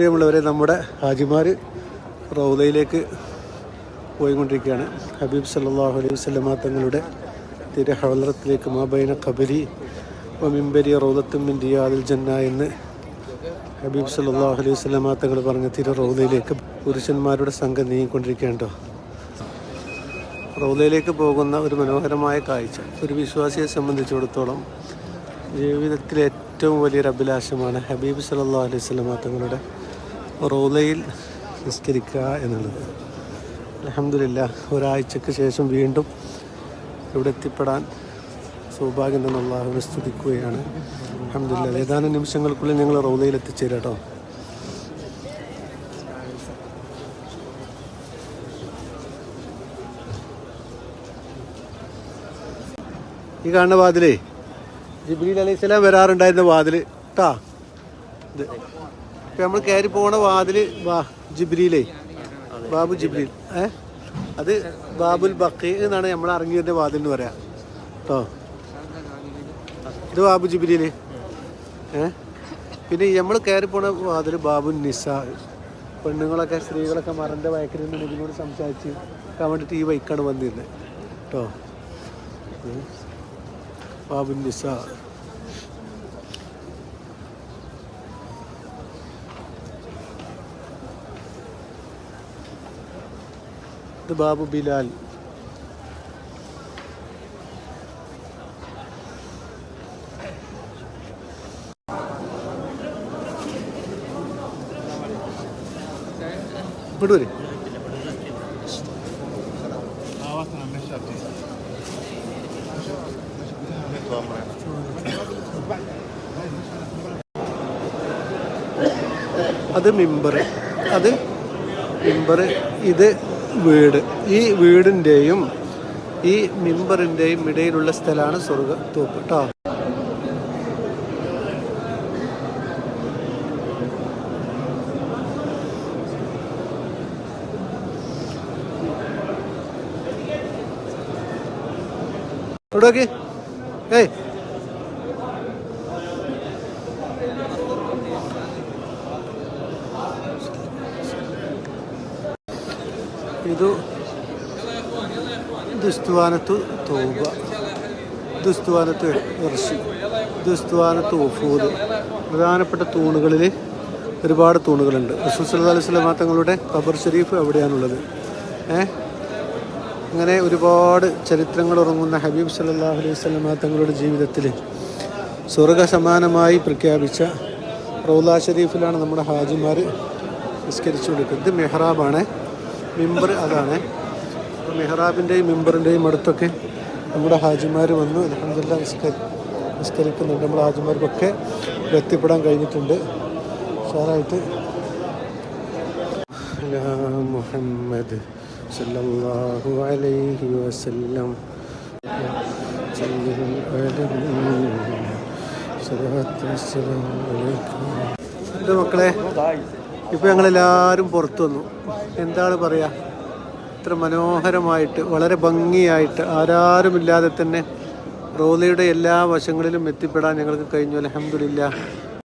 പ്രിയമുള്ളവരെ നമ്മുടെ ഹാജിമാർ റൗദയിലേക്ക് പോയിക്കൊണ്ടിരിക്കുകയാണ്. ഹബീബ് സല്ലാഹു അലൈഹി വസല്ലമ തങ്ങളുടെ തിരഹവലത്തിലേക്ക് മാബൈന കബരി മിമ്പരി റൗദത്തും മിൻ റിയാദിൽ ജന്ന എന്ന് ഹബീബ് സല്ലാഹു അലൈഹി വസല്ലമ തങ്ങൾ പറഞ്ഞ തിരു റൗദയിലേക്ക് പുരുഷന്മാരുടെ സംഘം നീങ്ങിക്കൊണ്ടിരിക്കുകയാണ് കേട്ടോ റൗദയിലേക്ക് പോകുന്ന ഒരു മനോഹരമായ കാഴ്ച. ഒരു വിശ്വാസിയെ സംബന്ധിച്ചിടത്തോളം ജീവിതത്തിലെ ഏറ്റവും വലിയൊരു അഭിലാഷമാണ് ഹബീബ് സല്ലാ അലൈഹി വസല്ലമ തങ്ങളുടെ റൗദയിൽ നിസ്കരിക്കുക എന്നുള്ളത്. അലഹമില്ല ഒരാഴ്ചക്ക് ശേഷം വീണ്ടും ഇവിടെ എത്തിപ്പെടാൻ സൗഭാഗ്യം തന്നെ അള്ളാഹുവിനെ സ്തുതിക്കുകയാണ്. അലഹമില്ല ഏതാനും നിമിഷങ്ങൾക്കുള്ളിൽ ഞങ്ങൾ റോലയിൽ എത്തിച്ചേരാം കേട്ടോ. ഈ കാണുന്ന വാതിലേ ജിബ്രീൽ അലൈഹി സ്വലാം വരാറുണ്ടായിരുന്ന വാതിൽ കേട്ടാ ഇത് ഇപ്പൊ നമ്മൾ കയറി പോണ വാതിൽ വാ ജിബ്രീലേ. ബാബു ജിബ്രീൽ. ഏ? അത് ബാബുൽ ബക്കി എന്നാണ് നമ്മൾ ഇറങ്ങിയതിന്റെ വാതിൽ എന്ന് പറയാ. കേട്ടോ ഇത് ബാബു ജിബ്രീൽ. ഏ? പിന്നെ നമ്മൾ കയറി പോണ വാതിൽ ബാബു നിസ. പെണ്ണുങ്ങളൊക്കെ സ്ത്രീകളൊക്കെ മറന്റെ വയക്കിൽ നിന്ന് ഇതിനോട് സംസാരിച്ച് നിൽക്കാൻ വേണ്ടിയിട്ട് ഈ ബൈക്കാണ് വന്നിരുന്നത് കേട്ടോ ബാബു നിസ. ഇത് ബാബു ബിലാൽ. വരും അത് മിമ്പർ അത് മിമ്പർ ഇത് വീട്. ഈ വീടിന്റെയും ഈ മിമ്പറിന്റെയും ഇടയിലുള്ള സ്ഥലമാണ് സ്വർഗ തോപ്പ് കേട്ടോ ഇവിടെ ഏയ് ಇದು ദുസ്തുവാനത്ത് തൗബ ദുസ്തുവാനത്ത് ഇർഷി ദുസ്തുവാനത്ത് ഒഫൂദ് പ്രധാനപ്പെട്ട തൂണുകളിൽ ഒരുപാട് തൂണുകളുണ്ട്. റസൂൽ സല്ലല്ലാഹു അലൈഹി വസല്ലം തങ്ങളുടെ ഖബർ ഷെരീഫ് അവിടെയാണുള്ളത് ഏ? അങ്ങനെ ഒരുപാട് ചരിത്രങ്ങൾ ഉറങ്ങുന്ന ഹബീബ് സല്ലല്ലാഹു അലൈഹി വസല്ലം തങ്ങളുടെ ജീവിതത്തിൽ സ്വർഗ സമാനമായി പ്രഖ്യാപിച്ച റൗല ഷെരീഫിലാണ് നമ്മുടെ ഹാജിമാർ നിസ്കരിച്ചു കൊടുക്കുന്നത് ഇത് മെഹ്റാബാണ്. മിമ്പർ അതാണ്. അപ്പോൾ മെഹ്റാബിന്റെയും മിമ്പറിന്റെയും അടുത്തൊക്കെ നമ്മുടെ ഹാജിമാർ വന്ന് അലഹമില്ല നിസ്കരി നിസ്കരിക്കുന്നുണ്ട്. നമ്മുടെ ഹാജിമാർക്കൊക്കെ എത്തിപ്പെടാൻ കഴിഞ്ഞിട്ടുണ്ട്. ഉഷാറായിട്ട്. യാ മുഹമ്മദ് സല്ലല്ലാഹു അലൈഹി വസല്ലം. എന്റെ മക്കളെ ഇപ്പോൾ ഞങ്ങളെല്ലാവരും പുറത്തു വന്നു. എന്താണ് പറയുക ഇത്ര മനോഹരമായിട്ട് വളരെ ഭംഗിയായിട്ട് ആരാരും ഇല്ലാതെ തന്നെ റോലയുടെ എല്ലാ വശങ്ങളിലും എത്തിപ്പെടാൻ ഞങ്ങൾക്ക് കഴിഞ്ഞു. അലഹമില്ല